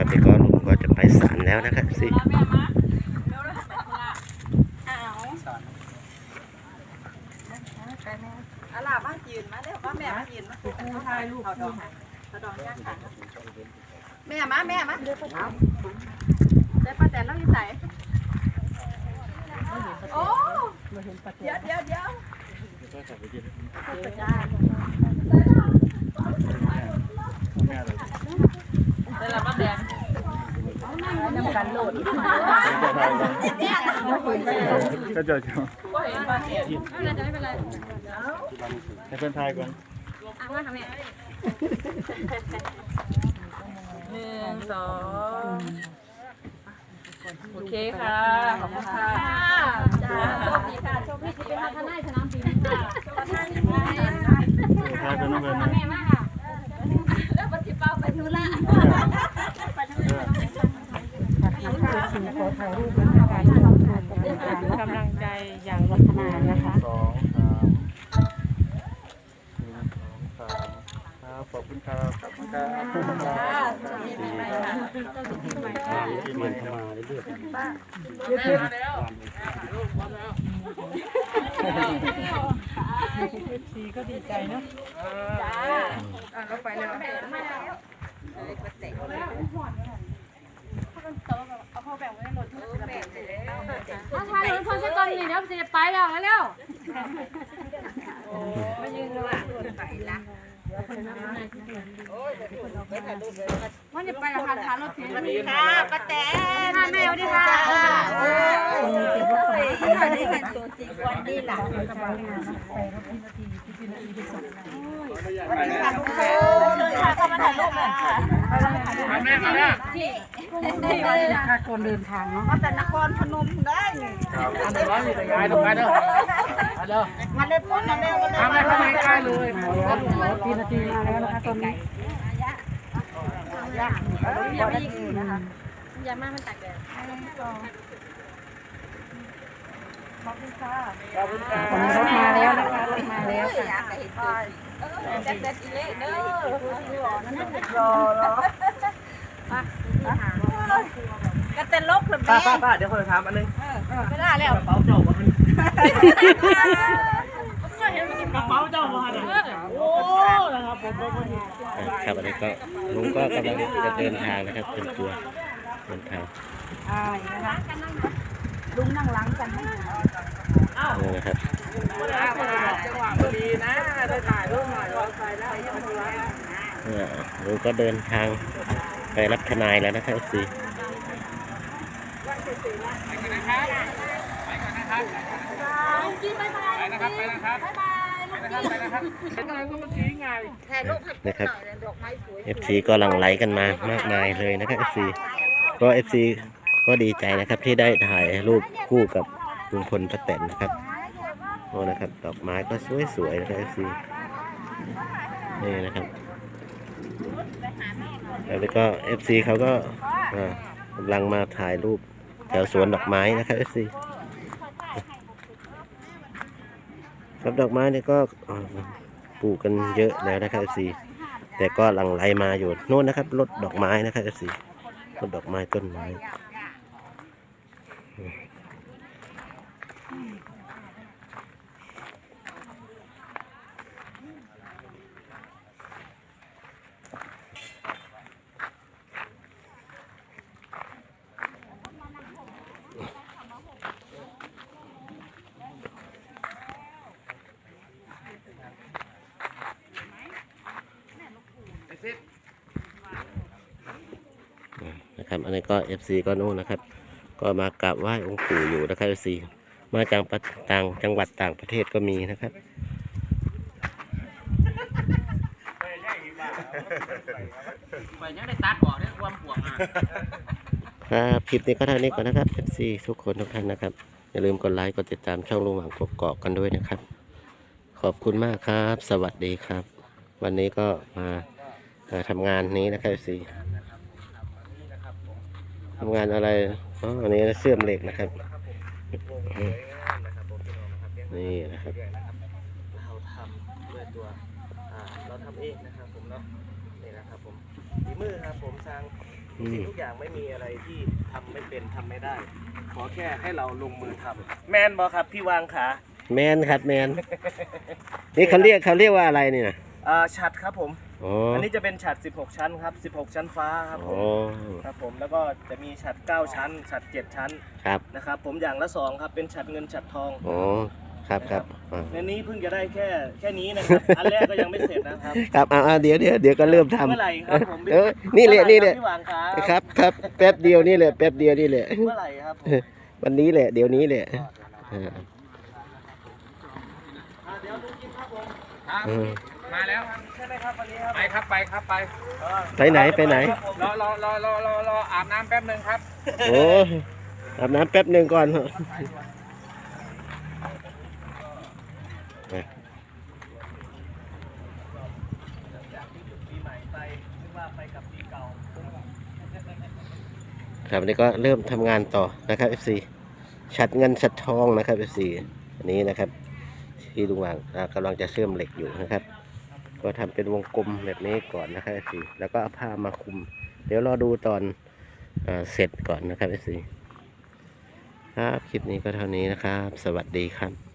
ครับนี่ก็ลุงก็จะไปศาลแล้วนะครับสิอาล่ะมายืนมาเร็วมาแม่มายืนมาคู่ถ่ายรูปเอาดอกเอาดอกย่างขันแม่มาแม่มาเดี๋ยวเอาได้ป้าแต่เราอยู่ใส่โอ้เดี๋ยวเดี๋ยวเดี๋ยวได้ละป้าแดง น้ำกันโหลดก็จะจะให้เพื่อนทายก่อนหนึ่งสองโอเคค่ะ ขอบคุณค่ะจ้าโชคดีค่ะโชคดีที่เป็นทนายสนามบินค่ะทายเป็นน้องเพื่อนนะแล้วปฏิบัติไปทุระ กำลังใจอย่างวัฒนานะคะสองสามหนึ่งสองสามครับขอบคุณครับขอบคุณครับดีปีใหม่ค่ะที่มันเข้ามาเรื่อยสีก็ดีใจเนาะเราไปแล้วเอาทายรถพอสักก่อนนี่เดี๋ยวจะไปแล้วมาเร็วมายืนดูอะไปละ มันจะไปราคาทานรถเข็นค่ะป้าแตนค่ะแม่สวัสดีค่ะโอ้ยได้เห็นตัวจริงวันนี้หล่ะวันนี้ค่ะทุกคนค่ะเข้ามาถ่ายรูปเลยค่ะแม่มาแล้วค่าคนเดินทางเนาะมาแต่นครพนมได้ไงอันร้อนอยู่แต่ยายตรงนั้นเด้อมาเด้อมาเลยพ้นมาเร็วมาเร็วทำอะไรเข้ามาใกล้เลย ทีนาทีมาแล้วนะคะตอนนี้ยาอย่าไปยิงนะคะยามามันตักแดดขอบคุณค่ะขอบคุณครัตอนนี้รถมาแล้วนะคะรถมาแล้วอยากเห็นตัวเด็ดเด็ดอีเล่เด้อรอรอก็เต้นลกเลยป้าป้าป้าเดี๋ยวคนถามอันนึงไม่ได้แล้วกระเป๋าเจ้า บ่มันกระเป๋าเจ้ามาเนี่ยโอ้นะครับผมก็ครับอันนี้ก็ลุงก็กำลังจะเดินทางนะครับเป็นตัวเดินทางอ่านะคะลุงนั่งหลังกันให้นี่นะครับจังหวะพอดีนะได้ถ่ายรูปหน่อยรอใครแล้วเนี่ยลุงก็เดินทางไปรับทนายแล้วนะครับสิ ถ่ายรูปนะครับดอกไม้สวย FC ก็หลั่งไหลกันมามากมายเลยนะครับ FC ก็ FC ก็ดีใจนะครับที่ได้ถ่ายรูปคู่กับลุงพลป้าแตนนะครับโอ้นะครับดอกไม้ก็สวยๆนะครับ FC นี่นะครับแล้วก็ FC เขาก็อ่ากำลังมาถ่ายรูปแถวสวนดอกไม้นะครับ FC ครับดอกไม้นี่ก็ปลูกกันเยอะแล้วนะครับสีแต่ก็หลังไหลมาอยู่โน่นนะครับรถดอกไม้นะครับสีรถดอกไม้ต้นไม้ นะครับอันนี้ก็ FC ก็นู่นนะครับ ก็มากราบไหว้องค์ปู่อยู่นะครับ FC มาจากประต่างจังหวัดต่างประเทศก็มีนะครับไปยังได้ตัดบ่อได้ความปวดอะครับคลิปนี้ก็เท่านี้ก่อนนะครับ FC ทุกคนทุกท่านนะครับ อย่าลืมกดไลค์กดติดตามช่องลุงหวังกกอกกันด้วยนะครับ ขอบคุณมากครับ สวัสดีครับ วันนี้ก็มาเอ่อ ทำงานนี้นะครับ FC ทำงานอะไรอ๋ออันนี้เสื่อมเหล็กนะครับอืมนี่นะครับเราทำด้วยตัวอ่าเราทำเองนะครับผมเนาะนี่นะครับผมฝีมือครับผมสร้างอืมสิ่งทุกอย่างไม่มีอะไรที่ทำไม่เป็นทำไม่ได้ ขอแค่ให้เราลงมือทำแมนบอครับพี่วางขาแมนครับแมนนี่เขาเรียกเขาเรียกว่าอะไรนี่นะอ่าฉัดครับผม อ๋ออันนี้จะเป็นฉัด16 ชั้นครับ 16 ชั้นฟ้าครับผอ๋อมครับผมแล้วก็จะมีฉัด9ชั้นฉัด7ชั้นครับนะครับผมอย่างละสองครับเป็นฉัดเงินฉัดทอง อ๋อครับครับอ่าในนี้เพิ่งจะได้แค่แค่นี้นะครับ อันแรกก็ยังไม่เสร็จนะครับครับเอาเอาเดี๋ยวเดี๋ยวเดี๋ยวก็เริ่มทำเมื่อไหร่ครับผมเออนี่แหละนี่แหละเมื่อไหร่ครับพี่หวางขาครับครับแป๊บเดียวนี่แหละแป๊บเดียวนี่แหละ เมื่อไหร่ครับผมวันนี้แหละ เดี๋ยวนี้แหละอ่าอ่าเดี๋ยวดูกินครับผมอืม มาแล้วใช่ไหมครับวันนี้ครับไปครับไปครับไปไปไหนไปไหน รอรอรอรอรอรออาบน้ำแป๊บหนึ่งครับโอ้อาบน้ำแป๊บหนึ่งก่อนปีใหม่ไปนึกว่าไปกับปีเก่าครับวันนี้ก็เริ่มทำงานต่อนะครับ FC ชัดเงินชัดทองนะครับ FC อันนี้นะครับ ที่ลุงหวางอ่ากำลังจะเชื่อมเหล็กอยู่นะครับ ก็ทำเป็นวงกลมแบบนี้ก่อนนะครับสิแล้วก็เอาผ้ามาคุม เดี๋ยวรอดูตอนอเสร็จก่อนนะครับสิครับคลิปนี้ก็เท่านี้นะครับ สวัสดีครับ